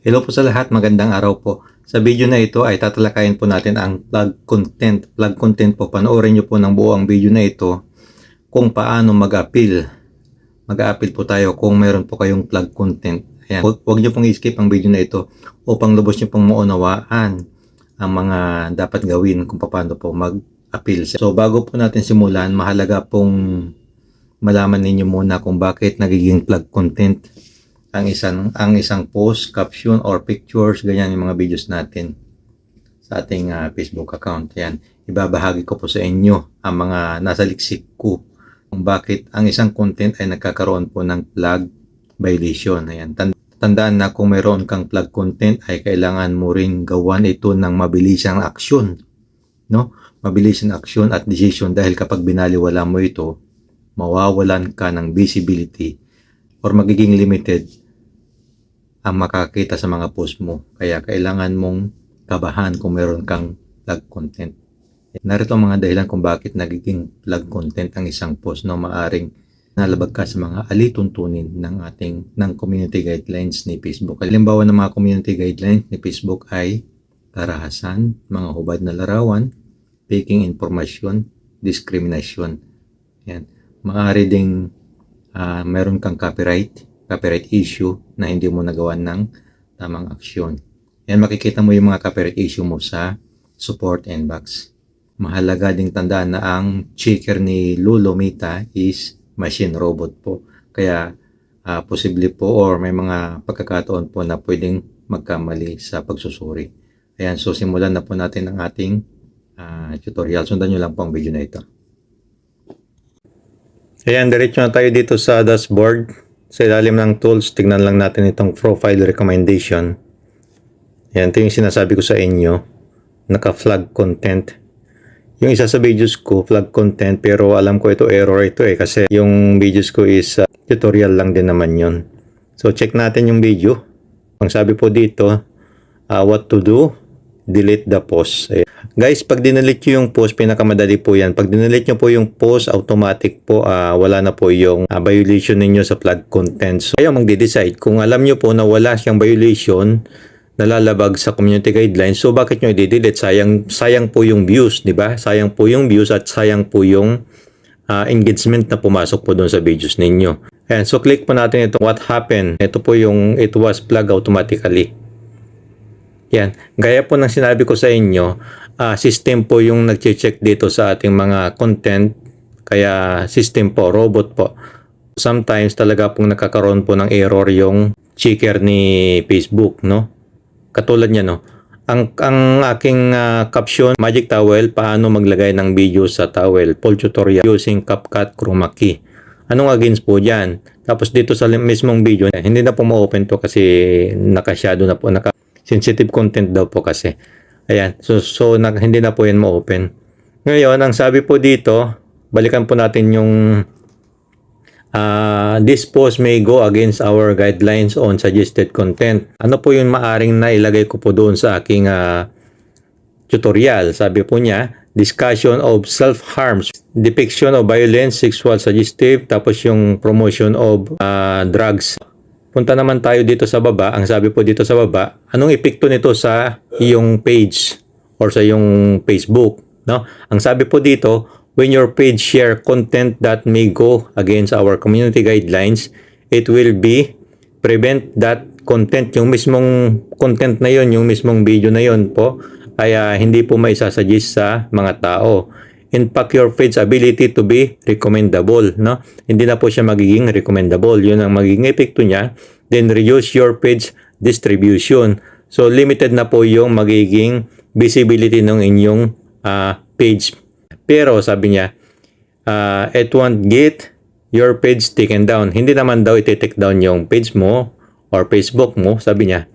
Hello po sa lahat, magandang araw po. Sa video na ito ay tatalakayin po natin ang plug content. Plug content po, panoorin nyo po ng buo ang video na ito kung paano mag-appeal. Mag-appeal po tayo kung meron po kayong plug content. Ayan. Huwag, nyo pong i-skip ang video na ito upang lubos nyo pong maunawaan ang mga dapat gawin kung paano po mag-appeal. So bago po natin simulan, mahalaga pong malaman ninyo muna kung bakit nagiging plug content ang isang ang isang post, caption or pictures, ganyan yung mga videos natin sa ating ah, Facebook account. Yan. Ibabahagi ko po sa inyo ang mga nasa liksik ko kung bakit ang isang content ay nagkakaroon po ng flag violation. Ayan. Tan- Tandaan na kung mayroon kang flag content ay kailangan mo ring gawan ito ng mabilisang aksyon. No? Mabilisang aksyon at decision dahil kapag binaliwala mo ito, mawawalan ka ng visibility or magiging limited ang makakita sa mga post mo. Kaya kailangan mong kabahan kung meron kang vlog content. Narito ang mga dahilan kung bakit nagiging vlog content ang isang post no maaring nalabag ka sa mga alituntunin ng ating ng community guidelines ni Facebook. Halimbawa ng mga community guidelines ni Facebook ay karahasan, mga hubad na larawan, faking informasyon, discrimination. Yan. Maari ding ah, meron kang copyright, copyright issue na hindi mo nagawa ng tamang aksyon. Yan makikita mo yung mga copyright issue mo sa support inbox. Mahalaga ding tandaan na ang checker ni Lolo Mita is machine robot po. Kaya ah, posible po or may mga pagkakataon po na pwedeng magkamali sa pagsusuri. Ayan, so simulan na po natin ang ating ah, tutorial. Sundan nyo lang po ang video na ito. Ayan, diretso na tayo dito sa dashboard. Sa ilalim ng tools, tignan lang natin itong profile recommendation. Ayan, ito yung sinasabi ko sa inyo. Naka-flag content. Yung isa sa videos ko, flag content, pero alam ko ito error ito eh. Kasi yung videos ko is uh, tutorial lang din naman yon. So, check natin yung video. Ang sabi po dito, uh, what to do, delete the post. Ayan. Guys, pag dinelete nyo yung post, pinakamadali po yan. Pag dinelete nyo po yung post, automatic po, ah, wala na po yung ah, violation ninyo sa flag content. So, kayo magde-decide. Kung alam nyo po na wala siyang violation, nalalabag sa community guidelines, so bakit nyo i-delete? Sayang, sayang po yung views, di ba? Sayang po yung views at sayang po yung ah, engagement na pumasok po doon sa videos ninyo. Ayan, so click po natin ito, what happened. Ito po yung it was flagged automatically. Yan. Gaya po ng sinabi ko sa inyo, ah, system po yung nag-check dito sa ating mga content. Kaya system po, robot po. Sometimes talaga pong nakakaroon po ng error yung checker ni Facebook, no? Katulad niya, no? Ang, ang aking ah, caption, Magic Towel, paano maglagay ng video sa towel. Full tutorial using CapCut Chroma Key. Anong against po dyan? Tapos dito sa mismong video, hindi na po ma-open to kasi naka-shadow na po, naka sensitive content daw po kasi. Ayan, so, so na, hindi na po yan ma-open. Ngayon, ang sabi po dito, balikan po natin yung ah this post may go against our guidelines on suggested content. Ano po yung maaring na ilagay ko po doon sa aking ah, tutorial? Sabi po niya, discussion of self-harms, depiction of violence, sexual suggestive, tapos yung promotion of ah, drugs. Punta naman tayo dito sa baba. Ang sabi po dito sa baba, anong epekto nito sa iyong page or sa iyong Facebook, no? Ang sabi po dito, when your page share content that may go against our community guidelines, it will be prevent that content, yung mismong content na yon, yung mismong video na yon po, ay ah, hindi po may sasuggest sa mga tao impact your page ability to be recommendable, no? Hindi na po siya magiging recommendable. Yun ang magiging epekto niya. Then reduce your page distribution. So limited na po yung magiging visibility ng inyong ah, page. Pero sabi niya, ah, it won't get your page taken down. Hindi naman daw iti-take down yung page mo or Facebook mo, sabi niya.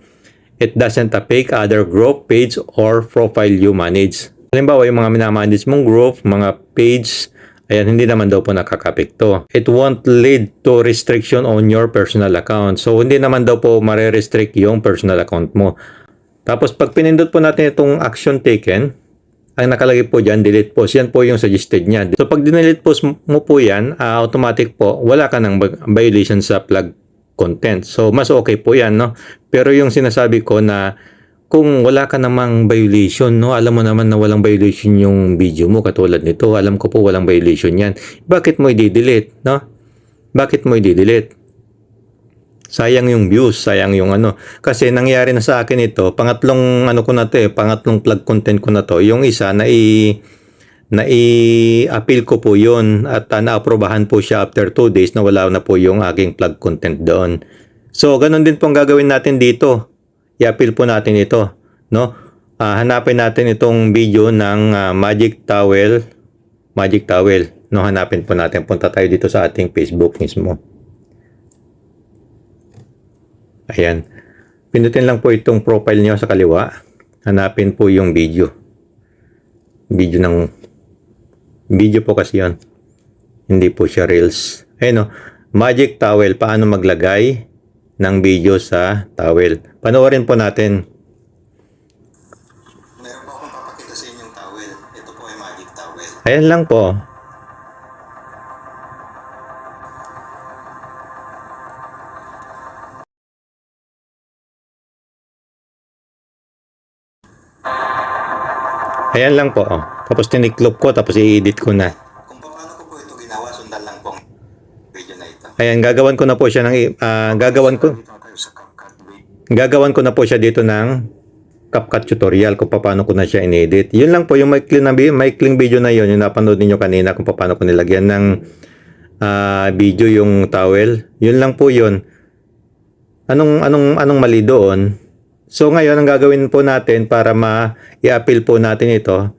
It doesn't affect other group, page, or profile you manage. Halimbawa, yung mga minamanage mong group, mga page, ayan, hindi naman daw po nakakapekto. It won't lead to restriction on your personal account. So, hindi naman daw po mare-restrict yung personal account mo. Tapos, pag pinindot po natin itong action taken, ang nakalagay po dyan, delete post. Yan po yung suggested niya. So, pag dinelete post mo po yan, ah, automatic po, wala ka ng violation sa flag content. So, mas okay po yan, no? Pero yung sinasabi ko na kung wala ka namang violation, no? Alam mo naman na walang violation yung video mo katulad nito. Alam ko po walang violation yan. Bakit mo i-delete, no? Bakit mo i-delete? Sayang yung views, sayang yung ano. Kasi nangyari na sa akin ito, pangatlong ano ko na to eh, pangatlong plug content ko na to. Yung isa na i na i-appeal ko po yun at uh, naaprobahan po siya after 2 days na wala na po yung aking plug content doon. So, ganun din po ang gagawin natin dito. I-appeal po natin ito. No? Ah, hanapin natin itong video ng ah, Magic Towel. Magic Towel. No, hanapin po natin. Punta tayo dito sa ating Facebook mismo. Ayan. Pindutin lang po itong profile nyo sa kaliwa. Hanapin po yung video. Video ng video po kasi yon. Hindi po siya reels. Ayun o. Magic towel. Paano maglagay ng video sa towel. Panoorin po natin. Meron po akong papakita sa inyong towel. Ito po ay magic towel. Ayan lang po. Ayan lang po. Oh. Tapos tiniklop ko, tapos i-edit ko na. Kung paano ko po ito ginawa, sundan lang po ang video na ito. Ayan, gagawan ko na po siya ng, ah, gagawan ko, gagawan ko na po siya dito ng CapCut tutorial kung paano ko na siya inedit. Yun lang po yung maikling, na, maikling video na yun, yung napanood ninyo kanina kung paano ko nilagyan ng ah, video yung towel. Yun lang po yun. Anong, anong, anong mali doon? So ngayon, ang gagawin po natin para ma-i-appeal po natin ito,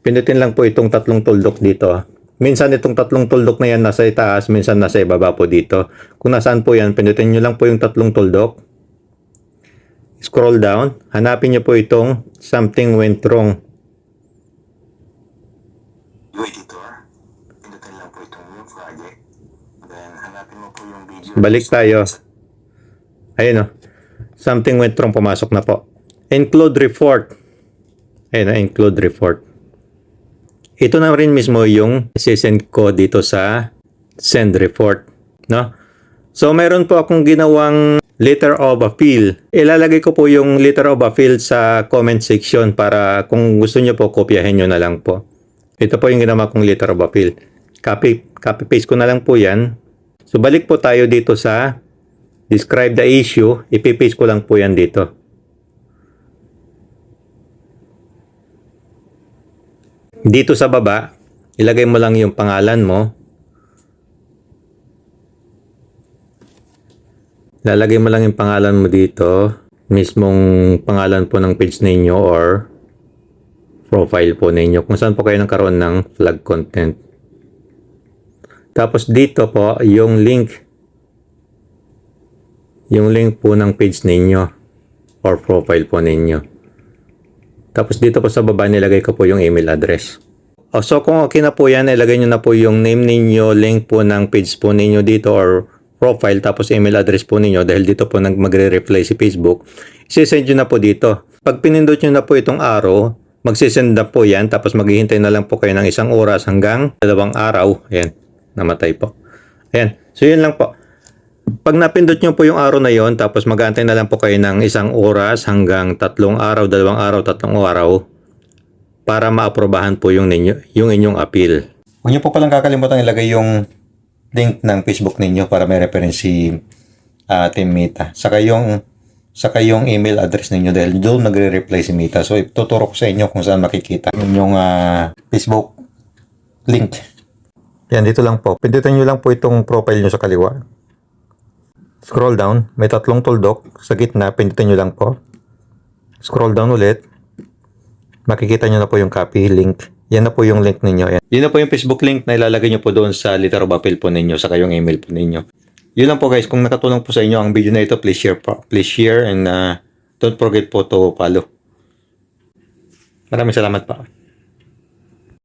pindutin lang po itong tatlong tuldok dito. Minsan itong tatlong tuldok na yan nasa itaas, minsan nasa ibaba po dito. Kung nasaan po yan, pindutin nyo lang po yung tatlong tuldok. Scroll down, hanapin nyo po itong something went wrong. Yung editor, pindutin lang po itong project. Then, hanapin mo po yung video. Balik tayo. Ayun o. Something went wrong, pumasok na po. Include report. Ayun o, include report. Ito na rin mismo yung send ko dito sa send report. No? So, meron po akong ginawang letter of appeal. Ilalagay ko po yung letter of appeal sa comment section para kung gusto nyo po, kopyahin nyo na lang po. Ito po yung ginawa kong letter of appeal. Copy, copy paste ko na lang po yan. So, balik po tayo dito sa describe the issue. Ipipaste ko lang po yan dito. Dito sa baba, ilagay mo lang yung pangalan mo. Lalagay mo lang yung pangalan mo dito. Mismong pangalan po ng page ninyo or profile po ninyo. Kung saan po kayo nagkaroon ng flag content. Tapos dito po, yung link. Yung link po ng page ninyo or profile po ninyo. Tapos dito po sa baba nilagay ko po yung email address. O, so kung okay na po yan, ilagay nyo na po yung name ninyo, link po ng page po ninyo dito or profile, tapos email address po ninyo dahil dito po nag magre-reply si Facebook. Isisend nyo na po dito. Pag pinindot nyo na po itong arrow, magsisend na po yan, tapos maghihintay na lang po kayo ng isang oras hanggang dalawang araw. Ayan, namatay po. Ayan, so yun lang po. Pag napindot nyo po yung araw na yon, tapos mag-aantay na lang po kayo ng isang oras hanggang tatlong araw, dalawang araw, tatlong araw para maaprobahan po yung, ninyo, yung inyong appeal. Huwag nyo po palang kakalimutan ilagay yung link ng Facebook ninyo para may reference si uh, Team Mita. Saka yung, saka yung email address ninyo dahil doon nagre-reply si Mita. So, ituturo ko sa inyo kung saan makikita yung ah, Facebook link. Yan, dito lang po. Pindutin nyo lang po itong profile nyo sa kaliwa. Scroll down, may tatlong tuldok. Sa gitna, pindutin nyo lang po. Scroll down ulit. Makikita nyo na po yung copy link. Yan na po yung link ninyo. Yan. Yun na po yung Facebook link na ilalagay nyo po doon sa of appeal po ninyo sa kayong email po ninyo. Yun lang po guys. Kung nakatulong po sa inyo ang video na ito, please share po. Please share and uh, don't forget po to follow. Maraming salamat pa.